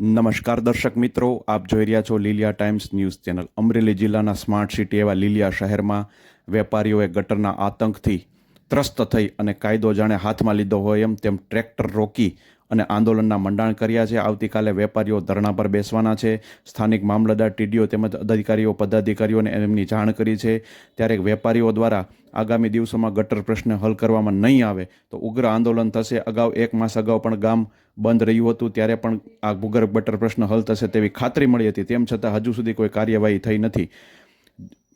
નમસ્કાર દર્શક મિત્રો, આપ જોઈ રહ્યા છો Lilia Times news channel. Amreli જિલ્લાના સ્માર્ટ સિટી એવા લીલિયા શહેરમાં વેપારીઓએ ગટરના આતંકથી ત્રસ્ત થઈ અને કાયદો જાણે હાથમાં લીધો હોય એમ તેમ ટ્રેક્ટર રોકી અને આંદોલનના મંડાણ કર્યા છે. આવતીકાલે વેપારીઓ ધરણા પર બેસવાના છે. સ્થાનિક મામલતદાર ટીડીઓ તેમજ અધિકારીઓ, પદાધિકારીઓને એમની જાણ કરી છે. ત્યારે વેપારીઓ દ્વારા આગામી દિવસોમાં ગટર પ્રશ્ન હલ કરવામાં નહીં આવે તો ઉગ્ર આંદોલન થશે. અગાઉ એક માસ અગાઉ પણ ગામ બંધ રહ્યું હતું. ત્યારે પણ આ ભૂગર્ભ ગટર પ્રશ્ન હલ થશે તેવી ખાતરી મળી હતી. તેમ છતાં હજુ સુધી કોઈ કાર્યવાહી થઈ નથી.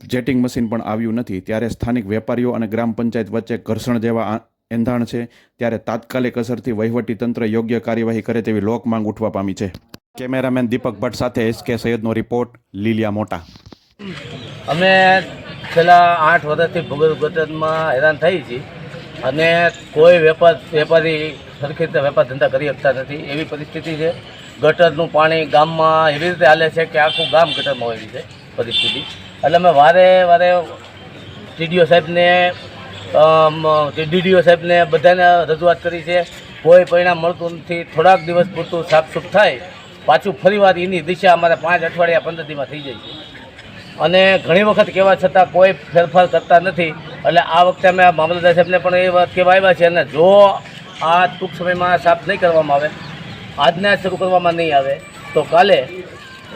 જેટિંગ મશીન પણ આવ્યું નથી. ત્યારે સ્થાનિક વેપારીઓ અને ગ્રામ પંચાયત વચ્ચે ઘર્ષણ જેવા એંધાણ છે. ત્યારે તાત્કાલિક અસરથી વહીવટી તંત્ર યોગ્ય કાર્યવાહી કરે તેવી લોક માંગ ઉઠવા પામી છે. કેમેરામેન દીપક ભટ્ટ સાથે એસ કે સૈયદનો રિપોર્ટ, લીલિયા મોટા. અમે છેલ્લા આઠ વર્ષથી ભૂગર્ભ ગટરમાં હેરાન થઈ છીએ અને કોઈ વેપાર વેપારી સરખી રીતે વેપાર ધંધા કરી શકતા નથી. એવી પરિસ્થિતિ છે. ગટરનું પાણી ગામમાં એવી રીતે હાલે છે કે આખું ગામ ગટરમાં હોય છે પરિસ્થિતિ. એટલે અમે વારે વારે ટીડીઓ સાહેબને ડીડીઓ સાહેબને બધાને રજૂઆત કરી છે. કોઈ પરિણામ મળતું નથી. થોડાક દિવસ પૂરતું સાફસૂફ થાય, પાછું ફરીવાર એની દિશા અમારે પાંચ અઠવાડિયા, પંદર થઈ જાય છે. અને ઘણી વખત કહેવા છતાં કોઈ ફેરફાર કરતા નથી. એટલે આ વખતે અમે મામલતદાર સાહેબને પણ એ વાત કહેવા આવ્યા છે અને જો આ ટૂંક સમયમાં સાફ નહીં કરવામાં આવે, આજના શરૂ કરવામાં નહીં આવે, તો કાલે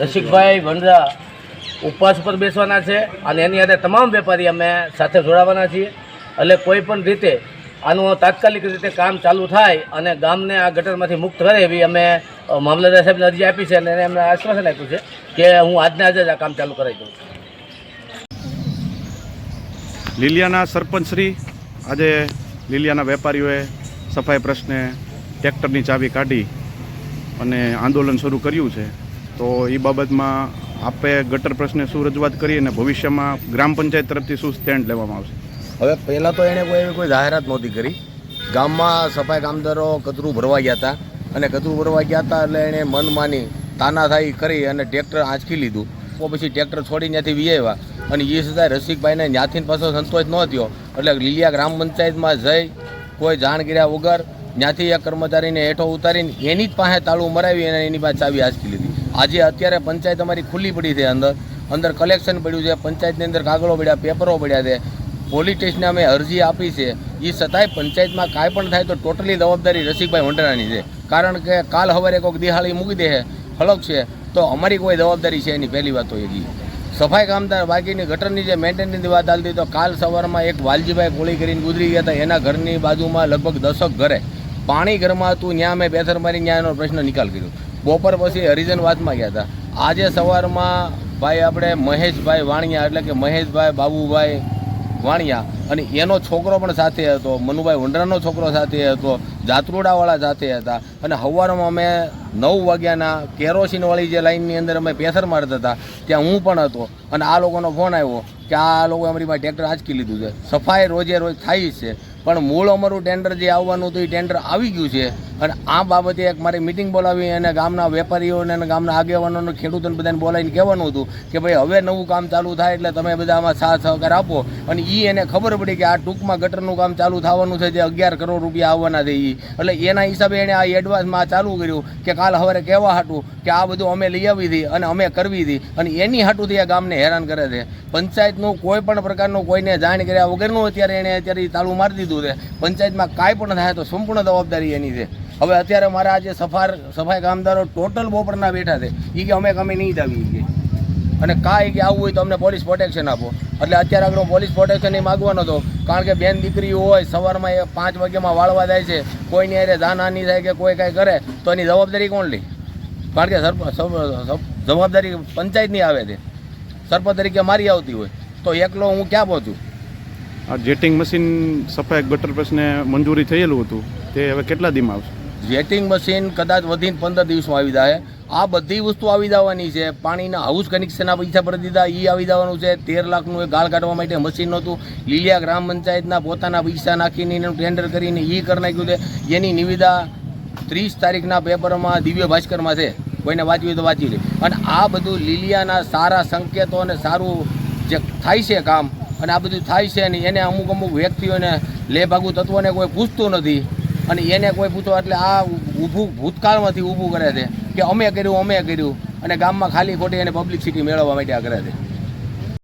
રસિકભાઈ વંડરા ઉપવાસ પર બેસવાના છે અને એની સાથે તમામ વેપારી અમે સાથે જોડાવાના છીએ. એટલે કોઈ પણ રીતે આનું તાત્કાલિક રીતે કામ ચાલુ થાય અને ગામને આ ગટરમાંથી મુક્ત કરે એવી અમે મામલતદાર સાહેબને અરજી આપી છે અને એને એમને આશ્વાસન આપ્યું છે કે હું આજને આજે જ આ કામ ચાલુ કરાવી દઉં લીલિયાના સરપંચશ્રી આજે લીલિયાના વેપારીઓએ સફાઈ પ્રશ્ને ટ્રેક્ટરની ચાવી કાઢી અને આંદોલન શરૂ કર્યું છે. તો એ બાબતમાં આપે ગટર પ્રશ્ને શું રજૂઆત કરી અને ભવિષ્યમાં ગ્રામ પંચાયત તરફથી શું સ્ટેન્ડ લેવામાં આવશે? હવે પહેલાં તો એણે કોઈ એવી કોઈ જાહેરાત નહોતી કરી. ગામમાં સફાઈ કામદારો કચરું ભરવા ગયા હતા. અને કચરું ભરવા ગયા હતા એટલે એણે મન માની તાનાશાહી કરી અને ટ્રેક્ટર આંચકી લીધું. તો પછી ટ્રેક્ટર છોડી ત્યાંથી વિયાવ્યા અને એ સિવાય રસિકભાઈને ત્યાંથી પાછો સંતોષ ન થયો એટલે લીલિયા ગ્રામ પંચાયતમાં જઈ કોઈ જાણ કર્યા વગર ત્યાંથી એક કર્મચારીને હેઠો ઉતારીને એની જ પાસે તાળું મરાવી અને એની પાસે ચાવી આંચકી લીધી. આજે અત્યારે પંચાયત અમારી ખુલ્લી પડી છે અંદર. અંદર કલેક્શન પડ્યું છે, પંચાયતની અંદર કાગળો પડ્યા પેપરો પડ્યા છે. પોલીસ સ્ટેશને અમે અરજી આપી છે. એ છતાંય પંચાયતમાં કાંઈ પણ થાય તો ટોટલી જવાબદારી રસિકભાઈ વંડરાની છે. કારણ કે કાલ સવારે કોઈક દિહાળી મૂકી દે હળક છે, તો અમારી કોઈ જવાબદારી છે એની પહેલી વાત તો એ સફાઈ કામદાર બાકીની ગટરની જે મેન્ટેનની વાત ચાલતી તો કાલ સવારમાં એક વાલજીભાઈ ગોળી કરીને ગુજરી ગયા હતા. એના ઘરની બાજુમાં લગભગ દસક ઘરે. પાણી ઘરમાં હતું, ત્યાં અમે બેથર મારી ત્યાં એનો પ્રશ્ન નિકાલ કર્યો. બપોર પછી હરિજન વાતમાં ગયા હતા. આજે સવારમાં ભાઈ આપણે મહેશભાઈ વાણિયા, એટલે કે મહેશભાઈ બાબુભાઈ વાણિયા અને એનો છોકરો પણ સાથે હતો, મનુભાઈ વંડરાનો છોકરો સાથે હતો, જાત્રુડાવાળા સાથે હતા. અને સવારમાં અમે નવ વાગ્યાના કેરોસીનવાળી જે લાઇનની અંદર અમે પેસર મારતા હતા, ત્યાં હું પણ હતો. અને આ લોકોનો ફોન આવ્યો કે આ લોકો અમારી પાસે ટ્રેક્ટર આંચકી લીધું છે. સફાઈ રોજે રોજ થાય છે. પણ મૂળ અમારું ટેન્ડર જે આવવાનું હતું એ ટેન્ડર આવી ગયું છે. અને આ બાબતે એક મારી મિટિંગ બોલાવી અને ગામના વેપારીઓને અને ગામના આગેવાનોને, ખેડૂતોને બધાને બોલાવીને કહેવાનું હતું કે ભાઈ, હવે નવું કામ ચાલુ થાય એટલે તમે બધા આમાં સાથ સહકાર આપો. અને એ એને ખબર પડી કે આ ટૂંકમાં ગટરનું કામ ચાલુ થવાનું છે, જે અગિયાર કરોડ રૂપિયા આવવાના છે એ એટલે એના હિસાબે એણે આ એડવાન્સમાં ચાલુ કર્યું કે કાલ સવારે કહેવા હાટું કે આ બધું અમે લઈ આવી હતી અને અમે કરવી હતી. અને એની હાટુંથી આ ગામને હેરાન કરે છે. પંચાયતનું કોઈ પણ પ્રકારનું કોઈને જાણ કર્યા વગરનું અત્યારે એણે અત્યારે ચાલુ મારી દીધું છે. પંચાયતમાં કાંઈ પણ થાય તો સંપૂર્ણ જવાબદારી એની છે. હવે અત્યારે મારા આજે સફાર સફાઈ કામદારો ટોટલ બપોરના બેઠા છે. એ કે અમે અમે નહીં આવી કે. અને કાંઈ કે આવવું હોય તો અમને પોલીસ પ્રોટેક્શન આપો. એટલે અત્યારે આગળ પોલીસ પ્રોટેક્શન એ માગવાનો હતો કારણ કે બેન દીકરીઓ હોય, સવારમાં એ પાંચ વાગ્યામાં વાળવા જાય છે. કોઈની અરે જાનહાની થાય કે કોઈ કાંઈ કરે, તો એની જવાબદારી કોણ લે? કારણ કે જવાબદારી પંચાયતની આવે છે. સરપંચ તરીકે મારી આવતી હોય. તો એકલો હું ક્યાં પહોંચું? આ જેટિંગ મશીન સફાઈ ગટર પ્રેસને મંજૂરી થયેલું હતું. તે હવે કેટલા દીમાં આવશે? જેટિંગ મશીન કદાચ વધીને પંદર દિવસમાં આવી જાય. આ બધી વસ્તુ આવી જવાની છે. પાણીના હાઉસ કનેક્શનના પૈસા ભરી દીધા. એ આવી જવાનું છે. તેર લાખનું એ ગાળ કાઢવા માટે મશીન નહોતું. લીલિયા ગ્રામ પંચાયતના પોતાના પૈસા નાખીને એનું ટેન્ડર કરીને એ કરી નાખ્યું છે. એની નિવિદા ત્રીસ તારીખના પેપરમાં દિવ્ય ભાસ્કરમાં છે. કોઈને વાંચવી તો વાંચી લે. અને આ બધું લીલિયાના સારા સંકેતો અને સારું જે થાય છે કામ અને આ બધું થાય છે ને એને અમુક અમુક વ્યક્તિઓને લેભાગુ તત્વોને કોઈ પૂછતું નથી. અને એને કોઈ પૂછો એટલે આ ઊભું ભૂતકાળમાંથી ઊભું કરે છે કે અમે કર્યું અમે કર્યું. અને ગામમાં ખાલી ખોટી એને પબ્લિસિટી મેળવવા માટે આ કરે છે.